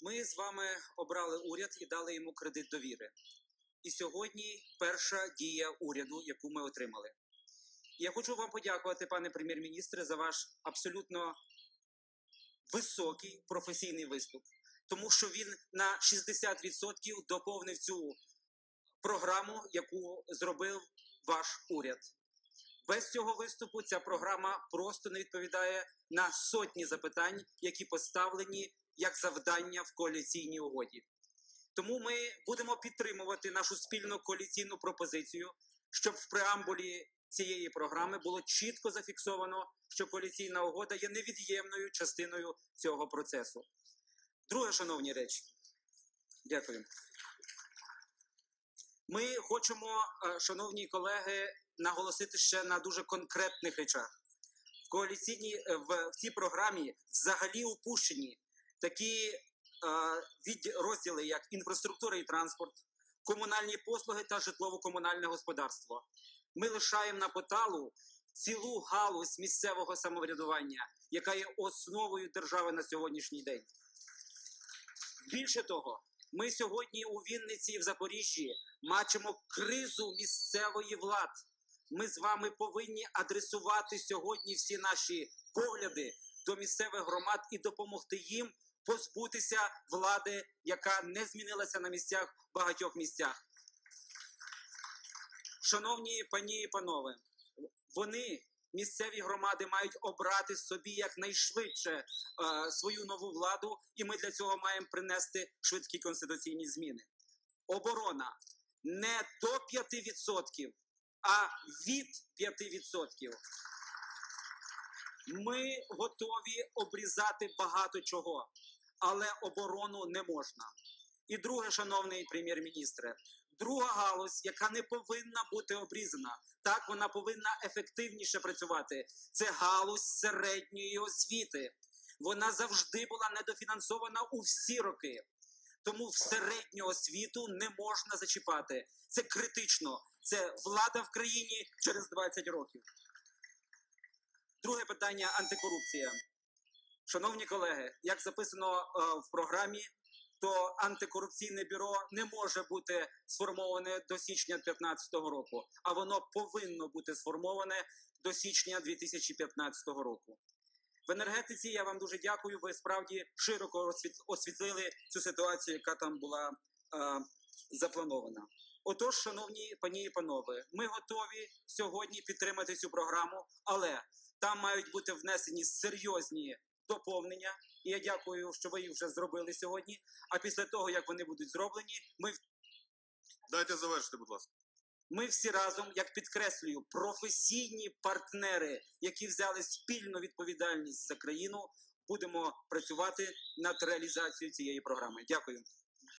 Ми з вами обрали уряд і дали йому кредит довіри. І сьогодні перша дія уряду, яку ми отримали. Я хочу вам подякувати, пане прем'єр-міністре, за ваш абсолютно високий професійний виступ, тому що він на 60% доповнив цю програму, яку зробив ваш уряд. Без цього виступу ця програма просто не відповідає на сотні запитань, які поставлені як завдання в коаліційній угоді. Тому ми будемо підтримувати нашу спільну коаліційну пропозицію, щоб в преамбулі цієї програми було чітко зафіксовано, що коаліційна угода є невід'ємною частиною цього процесу. Друге, шановні речі, дякую. Ми хочемо, е, шановні колеги, наголосити ще на дуже конкретних речах. В коаліційній е, в, в цій програмі взагалі упущені такі розділи, як інфраструктура і транспорт, комунальні послуги та житлово-комунальне господарство. Ми лишаємо на поталу цілу галузь місцевого самоврядування, яка є основою держави на сьогоднішній день. Більше того, ми сьогодні у Вінниці і в Запоріжжі бачимо кризу місцевої влади. Ми з вами повинні адресувати сьогодні всі наші погляди до місцевих громад і допомогти їм позбутися влади, яка не змінилася на місцях в багатьох місцях. Шановні пані і панове, вони, місцеві громади, мають обрати собі якнайшвидше е, свою нову владу, і ми для цього маємо принести швидкі конституційні зміни. Оборона не до 5%, а від 5%. Ми готові обрізати багато чого, але оборону не можна. І друге, шановний прем'єр-міністре, друга галузь, яка не повинна бути обрізана, так вона повинна ефективніше працювати. Це галузь середньої освіти. Вона завжди була недофінансована у всі роки. Тому в середню освіту не можна зачіпати. Це критично. Це влада в країні через 20 років. Друге питання антикорупція. Шановні колеги, як записано е, в програмі, то антикорупційне бюро не може бути сформоване до січня 2015 року, а воно повинно бути сформоване до січня 2015 року. В енергетиці я вам дуже дякую. Ви справді широко освіт- освітлили цю ситуацію, яка там була е, запланована. Отож, шановні пані і панове, ми готові сьогодні підтримати цю програму, але там мають бути внесені серйозні доповнення. І я дякую, що ви їх вже зробили сьогодні. А після того, як вони будуть зроблені, ми Дайте завершити, будь ласка. ми всі разом, як підкреслюю, професійні партнери, які взяли спільну відповідальність за країну, будемо працювати над реалізацією цієї програми. Дякую.